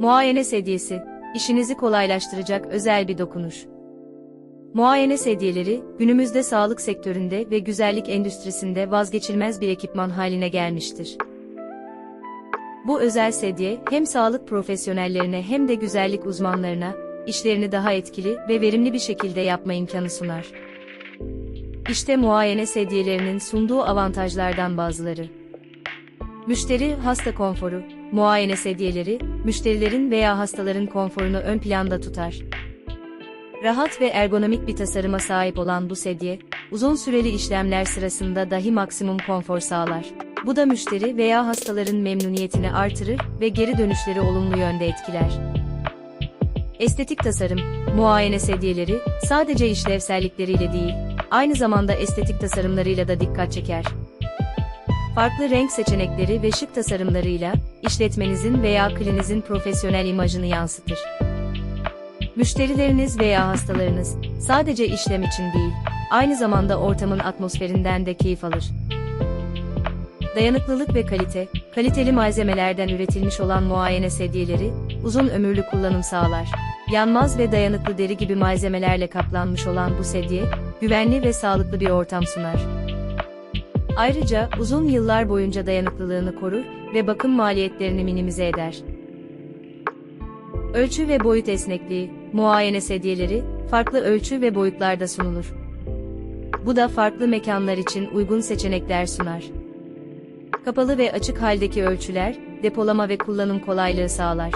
Muayene sedyesi, işinizi kolaylaştıracak özel bir dokunuş. Muayene sedyeleri, günümüzde sağlık sektöründe ve güzellik endüstrisinde vazgeçilmez bir ekipman haline gelmiştir. Bu özel sedye, hem sağlık profesyonellerine hem de güzellik uzmanlarına, işlerini daha etkili ve verimli bir şekilde yapma imkanı sunar. İşte muayene sedyelerinin sunduğu avantajlardan bazıları. Müşteri hasta konforu, muayene sedyeleri, müşterilerin veya hastaların konforunu ön planda tutar. Rahat ve ergonomik bir tasarıma sahip olan bu sedye, uzun süreli işlemler sırasında dahi maksimum konfor sağlar. Bu da müşteri veya hastaların memnuniyetini artırır ve geri dönüşleri olumlu yönde etkiler. Estetik tasarım, muayene sedyeleri, sadece işlevsellikleriyle değil, aynı zamanda estetik tasarımlarıyla da dikkat çeker. Farklı renk seçenekleri ve şık tasarımlarıyla, işletmenizin veya klinizin profesyonel imajını yansıtır. Müşterileriniz veya hastalarınız, sadece işlem için değil, aynı zamanda ortamın atmosferinden de keyif alır. Dayanıklılık ve kalite, kaliteli malzemelerden üretilmiş olan muayene sedyeleri, uzun ömürlü kullanım sağlar. Yanmaz ve dayanıklı deri gibi malzemelerle kaplanmış olan bu sedye, güvenli ve sağlıklı bir ortam sunar. Ayrıca uzun yıllar boyunca dayanıklılığını korur ve bakım maliyetlerini minimize eder. Ölçü ve boyut esnekliği, muayene sedyeleri, farklı ölçü ve boyutlarda sunulur. Bu da farklı mekanlar için uygun seçenekler sunar. Kapalı ve açık haldeki ölçüler, depolama ve kullanım kolaylığı sağlar.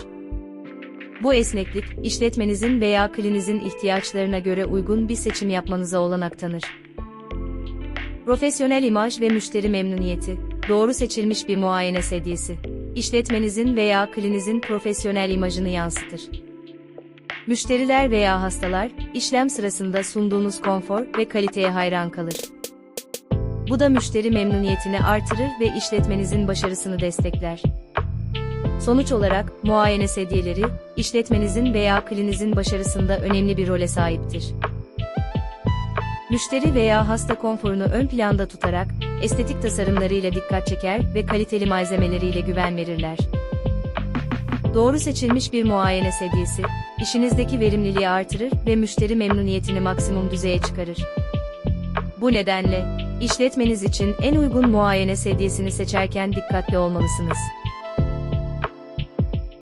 Bu esneklik, işletmenizin veya klinizin ihtiyaçlarına göre uygun bir seçim yapmanıza olanak tanır. Profesyonel imaj ve müşteri memnuniyeti, doğru seçilmiş bir muayene sedyesi, işletmenizin veya klinizin profesyonel imajını yansıtır. Müşteriler veya hastalar, işlem sırasında sunduğunuz konfor ve kaliteye hayran kalır. Bu da müşteri memnuniyetini artırır ve işletmenizin başarısını destekler. Sonuç olarak, muayene sedyeleri, işletmenizin veya klinizin başarısında önemli bir role sahiptir. Müşteri veya hasta konforunu ön planda tutarak, estetik tasarımlarıyla dikkat çeker ve kaliteli malzemeleriyle güven verirler. Doğru seçilmiş bir muayene sedyesi, işinizdeki verimliliği artırır ve müşteri memnuniyetini maksimum düzeye çıkarır. Bu nedenle, işletmeniz için en uygun muayene sedyesini seçerken dikkatli olmalısınız.